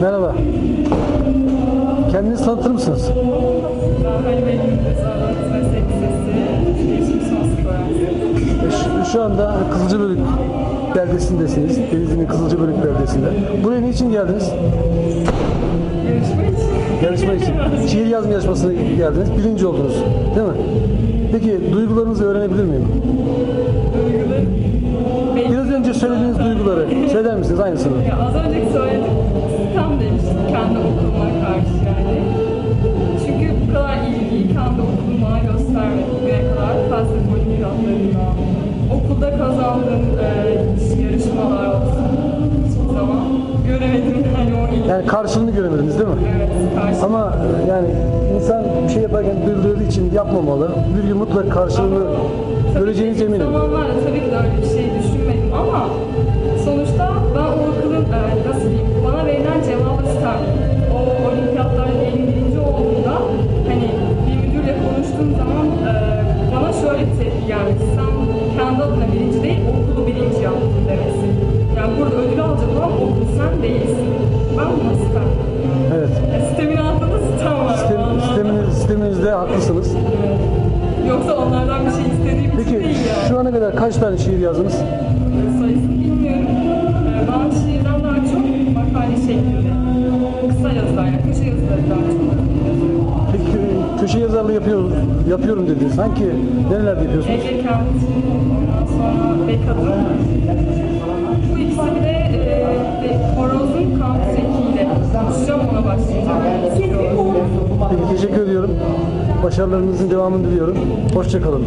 Merhaba. Kendinizi tanıtır mısınız? Şu anda Kızılcıbölük beldesindesiniz. Denizli'nin Kızılcıbölük beldesinde. Buraya niçin geldiniz? Yarışma için. Yarışma için. Şiir yazma yarışmasına geldiniz. Birinci oldunuz. Değil mi? Peki duygularınızı öğrenebilir miyim? Duyguları söyler misiniz aynısını? Ya az önce söyledim. Tam demiştim kendi okuluma karşı yani. Çünkü bu kadar ilgiyi kendi okulum bana göstermedi. Bugüne kadar felsefe olimpiyatlarında, okulda kazandığım e, yarışmalar olsun. Hiçbir zaman göremedim yani o ilgi. Yani karşılığını göremediniz değil mi? Evet, karşı. Ama e, yani insan bir şey yaparken duyduğu için yapmamalı. Bir gün mutlaka karşılığını göreceğiniz eminim. Zamanlarda tabii ki de öyle bir şey düşünmedim ama Sen kendi adına birinci değil okulu birinci yaptın demesi. Yani burada ödül alacak olan okul sen değilsin. Ben bunu isterdim. Evet. E, sistemin altında sistem var. Sistem, sisteminiz, sisteminizde haklısınız. Yoksa onlardan bir şey istediğim için Peki değil yani. şu ana kadar kaç tane şiir yazdınız? sayısını bilmiyorum. Ee, Ben şiirden daha çok makale şeklinde. Kısa yazılar, yani köşe yazıları daha çok köşe yazarlığı yapıyorum, yapıyorum dediniz. Hangi nerelerde yapıyorsunuz? Ege Kent, sonra Bekadım. Bu ikisi de e, Horoz'un Kampüs ekiyle. Konuşacağım ona başlayacağım. Peki teşekkür ediyorum. Başarılarınızın devamını diliyorum. Hoşçakalın.